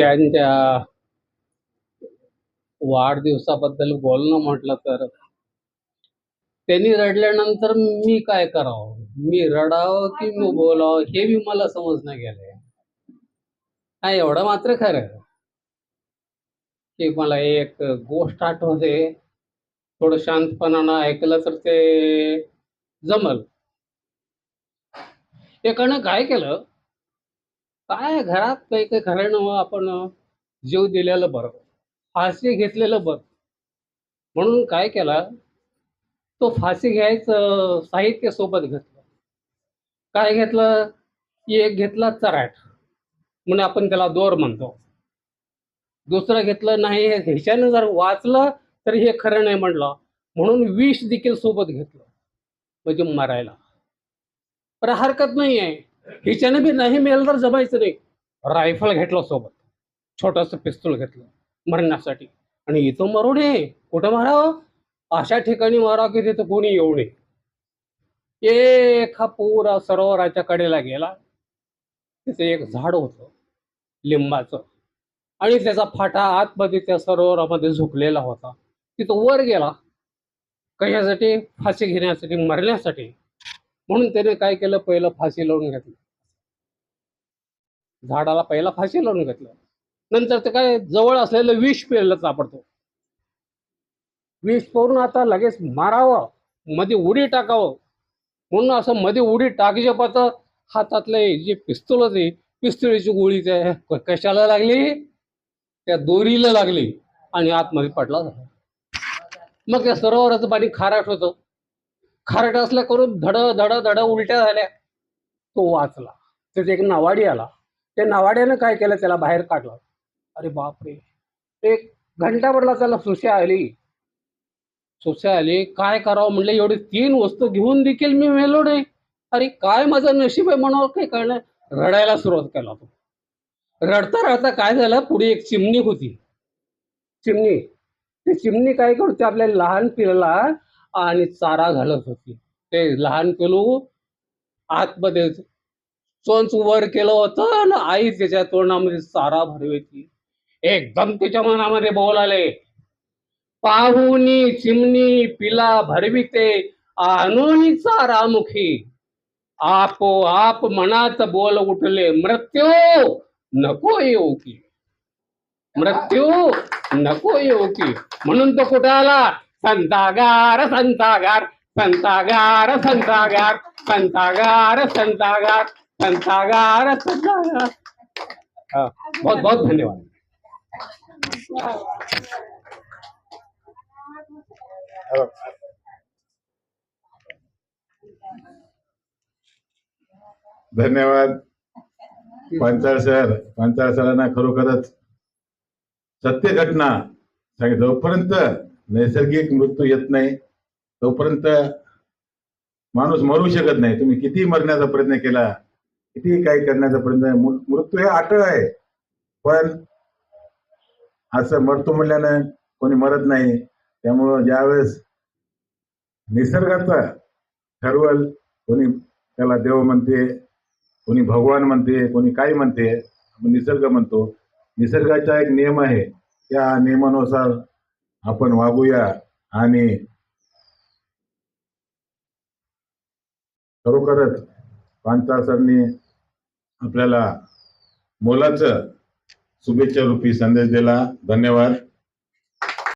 यांच्या वाढदिवसाबद्दल बोलणं म्हटलं तर त्यांनी रडल्यानंतर मी काय करावं? मी रडावं की मी बोलावं हे बी मला समजणं गेलंय. हा एवढं मात्र खरं. की मला एक गोष्ट आठवते. थोडं शांतपणानं ऐकलं तर ते जमल. एकानं काय केलं? काय घरात काही काही खरं नव्हं हो, आपण जीव दिलेलं बरं. फाशी घेतलेलं बरं. म्हणून काय केलं? तो फाशी घ्यायचं साहित्य सोबत घेतलं. काय घेतलं? एक घेतला चराट. म्हणून आपण त्याला दोर म्हणतो. दुसरं घेतलं नाही हे ह्याच्यानं जर वाचलं तर हे खरं नाही म्हणलं. म्हणून विष देखील सोबत घेतलं. म्हणजे मरायला. पण हरकत नाही आहे हिच्यानं बी नाही मिळालं तर जमायचं नाही रायफल घेतलं सोबत. छोटंसं पिस्तूल घेतलं मरण्यासाठी. आणि इथं मरू नये कुठं मारावं अशा ठिकाणी मारावं की तिथं कोणी येऊ नये. एक हा पुरा सरोवराच्या कडेला गेला. तिथे एक झाड होतं लिंबाचं. आणि त्याचा फाटा आतमध्ये त्या सरोवरामध्ये झुकलेला होता. तिथं वर गेला. कशासाठी? फाशी घेण्यासाठी मरण्यासाठी. म्हणून त्याने काय केलं? पहिलं फाशी लावून घेतलं. झाडाला पहिला फाशी लावून घेतलं. नंतर ते काय जवळ असलेलं विष पेरलं सापडतो विष करून आता लगेच मारावं. मध्ये उडी टाकावं. म्हणून असं मध्ये उडी टाकीच्या पात हातातले जे पिस्तूल होते पिस्तुळीची गोळी त्या कशाला लागली? त्या दोरीला लागली आणि आतमध्ये पडला झाला मग त्या सरोवराचं पाणी खारट होतं. खारट असल्या करून धड धड धड उलट्या झाल्या. तो वाचला. त्याचा एक नावाडी आला. त्या नावाड्यानं काय केलं? त्याला बाहेर काढलं. अरे बापरे. एक घंटाभरला त्याला सुस्या आली. सुस्या आली. काय करावं म्हणलं? एवढी तीन वस्तू घेऊन देखील मी मेलो नाही अरे काय माझं नशीब आहे म्हणावं काही कळलं? रडायला सुरुवात केला तो. रडता रडता काय झालं? पुढे एक चिमणी होती. चिमणी. ती चिमणी काय करते? आपल्या लहान पिल्ला आणि चारा घालत होती. ते लहान पिलू आतमध्ये चोंच वर केलं होतं आणि आई त्याच्या तोंडामध्ये चारा भरवायची एकदम त्याच्या मनामध्ये बोल आले. पाहुनी चिमणी पिला भरविते आणून चारामुखी. आपोआप मनात बोल उठले मृत्यू नको येऊ की. मृत्यू नको येऊ की. म्हणून तो कुठे आला? संतागार संतागार संतागार संतागार संतागार संतागार संतागार संतागार. बहुत बहुत धन्यवाद. धन्यवाद. पंचाळ सर पंचाळ सरांना खरोखरच सत्य घटना सांगितलं. जोपर्यंत नैसर्गिक मृत्यू येत नाही. तोपर्यंत माणूस मरू शकत नाही. तुम्ही किती मरण्याचा प्रयत्न केला किती काही करण्याचा प्रयत्न मृत्यू हे अटळ आहे. पण असं मरतो म्हणल्यानं कोणी मरत नाही. त्यामुळं ज्यावेळेस निसर्गाचा ठरवल कोणी त्याला देव म्हणते कोणी भगवान म्हणते कोणी काय म्हणते आपण निसर्ग म्हणतो. निसर्गाचा एक नियम आहे. त्या नियमानुसार आपण वागूया आणि खरोखरच पांचासरनी आपल्याला मोलाचं शुभेच्छा रूपी संदेश दिला. धन्यवाद.